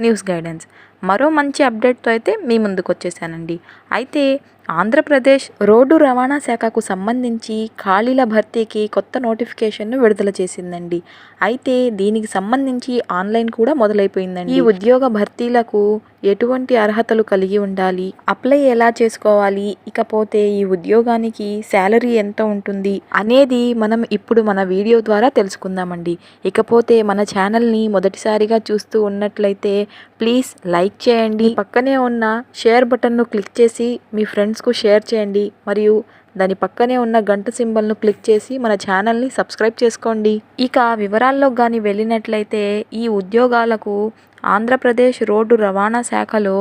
News guidance. మరో మంచి అప్డేట్తో అయితే మీ ముందుకు వచ్చేసానండి. అయితే ఆంధ్రప్రదేశ్ రోడ్డు రవాణా శాఖకు సంబంధించి ఖాళీల భర్తీకి కొత్త నోటిఫికేషన్ను విడుదల చేసిందండి. అయితే దీనికి సంబంధించి ఆన్లైన్ కూడా మొదలైపోయిందండి. ఈ ఉద్యోగ భర్తీలకు ఎటువంటి అర్హతలు కలిగి ఉండాలి? అప్లై ఎలా చేసుకోవాలి? ఇకపోతే ఈ ఉద్యోగానికి శాలరీ ఎంత ఉంటుంది? అనేది మనం ఇప్పుడు మన వీడియో ద్వారా తెలుసుకుందామండి. ఇకపోతే మన ఛానల్ని మొదటిసారిగా చూస్తూ ఉన్నట్లయితే ప్లీజ్ లైక్ చేయండి. పక్కనే ఉన్న షేర్ బటన్ను క్లిక్ చేసి మీ ఫ్రెండ్స్కు షేర్ చేయండి. మరియు దాని పక్కనే ఉన్న గంట సింబల్ను క్లిక్ చేసి మన ఛానల్ని సబ్స్క్రైబ్ చేసుకోండి. ఇక వివరాల్లో కానీ వెళ్ళినట్లయితే ఈ ఉద్యోగాలకు ఆంధ్రప్రదేశ్ రోడ్డు రవాణా శాఖలో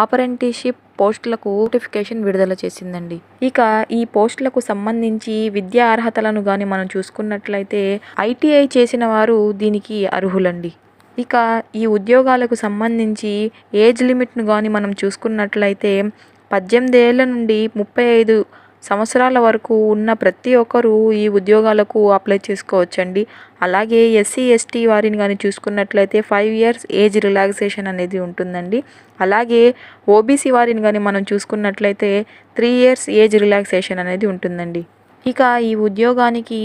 ఆపరెంటిషిప్ పోస్టులకు నోటిఫికేషన్ విడుదల చేసిందండి. ఇక ఈ పోస్టులకు సంబంధించి విద్యా అర్హతలను కానీ మనం చూసుకున్నట్లయితే ఐటీఐ చేసిన వారు దీనికి అర్హులండి. ఇక ఈ ఉద్యోగాలకు సంబంధించి ఏజ్ లిమిట్ను కానీ మనం చూసుకున్నట్లయితే పద్దెనిమిది ఏళ్ళ నుండి ముప్పై ఐదు సంవత్సరాల వరకు ఉన్న ప్రతి ఒక్కరూ ఈ ఉద్యోగాలకు అప్లై చేసుకోవచ్చండి. అలాగే ఎస్సీ ఎస్టీ వారిని కానీ చూసుకున్నట్లయితే ఫైవ్ ఇయర్స్ ఏజ్ రిలాక్సేషన్ అనేది ఉంటుందండి. అలాగే ఓబీసీ వారిని కానీ మనం చూసుకున్నట్లయితే త్రీ ఇయర్స్ ఏజ్ రిలాక్సేషన్ అనేది ఉంటుందండి. ఇక ఈ ఉద్యోగానికి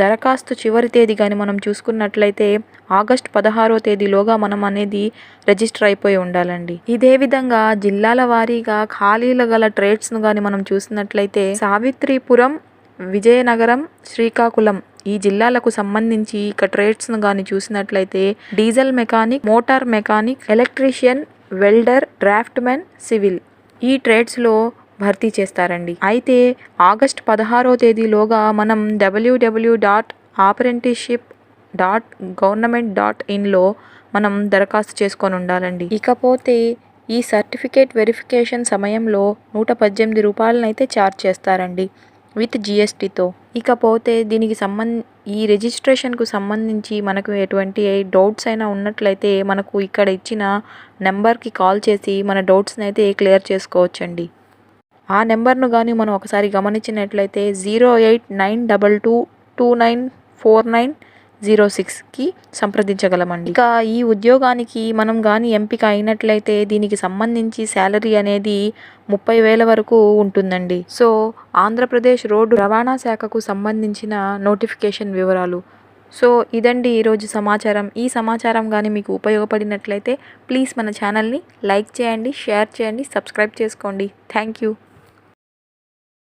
దరఖాస్తు చివరి తేదీ కానీ మనం చూసుకున్నట్లయితే ఆగస్ట్ పదహారో తేదీలోగా మనం అనేది రిజిస్టర్ అయిపోయి ఉండాలండి. ఇదే విధంగా జిల్లాల వారీగా ఖాళీల గల ట్రేడ్స్ను కానీ మనం చూసినట్లయితే సావిత్రిపురం విజయనగరం శ్రీకాకుళం ఈ జిల్లాలకు సంబంధించి ఇక ట్రేడ్స్ను కానీ చూసినట్లయితే diesel mechanic motor mechanic electrician welder draftsmen civil ఈ ట్రేడ్స్లో భర్తీ చేస్తారండి. అయితే ఆగస్ట్ పదహారో తేదీలోగా మనం WWW dot apprenticeship dot government dot ఇన్లో మనం దరఖాస్తు చేసుకొని ఉండాలండి. ఇకపోతే ఈ సర్టిఫికేట్ వెరిఫికేషన్ సమయంలో నూట పద్దెనిమిది రూపాయలనైతే ఛార్జ్ చేస్తారండి విత్ జిఎస్టీతో. ఇకపోతే దీనికి సంబంధ ఈ రిజిస్ట్రేషన్కు సంబంధించి మనకు ఎటువంటి డౌట్స్ అయినా ఉన్నట్లయితే మనకు ఇక్కడ ఇచ్చిన నెంబర్కి కాల్ చేసి మన డౌట్స్ని అయితే క్లియర్ చేసుకోవచ్చండి. ఆ నెంబర్ను కానీ మనం ఒకసారి గమనించినట్లయితే zero eight nine double two two nine four nine zero సిక్స్కి సంప్రదించగలమండి. ఇక ఈ ఉద్యోగానికి మనం కానీ ఎంపిక అయినట్లయితే దీనికి సంబంధించి శాలరీ అనేది ముప్పై వేల వరకు ఉంటుందండి. సో ఆంధ్రప్రదేశ్ రోడ్డు రవాణా శాఖకు సంబంధించిన నోటిఫికేషన్ వివరాలు. సో ఇదండి ఈరోజు సమాచారం. ఈ సమాచారం కానీ మీకు ఉపయోగపడినట్లయితే ప్లీజ్ మన ఛానల్ని లైక్ చేయండి షేర్ చేయండి సబ్స్క్రైబ్ చేసుకోండి. Thank you.